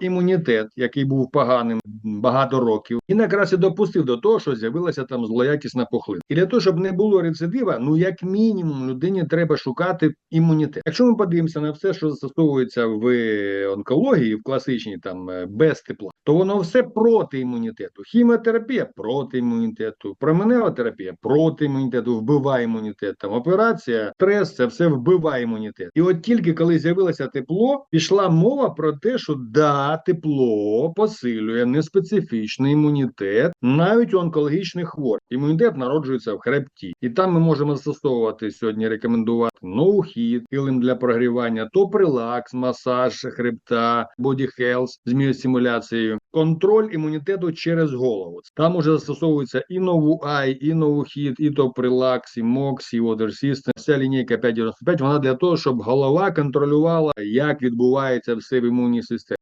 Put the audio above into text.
імунітет, який був поганим багато років, і якраз і допустив до того, що з'явилася там злоякісна пухлина. І для того, щоб не було рецидива, ну як мінімум людині треба шукати імунітет. Якщо ми подивимося на все, що застосовується в онкології, в класичній там е, без тепла, то воно все проти імунітету. Хіміотерапія проти імунітету, променева терапія проти імунітету, вбиває імунітет. Там операція, стрес, це все вбиває імунітет. І от тільки коли з'явилося тепло, пішла мова про те, що да, тепло посилює неспецифічний імунітет навіть у онкологічних хворих. Імунітет народжується в хребті, і там ми можемо застосовувати сьогодні, рекомендувати ноухід, килим для прогрівання, топрилакс, масаж хребта, боді хелс з міостимуляцією, контроль імунітету через голову. Там уже застосовується і нову ай, і ноухід, і топрилакс, і мокс, і System. Вся лінійка 595, вона для того, щоб голова контролювала, як відбувається все в імунній системі.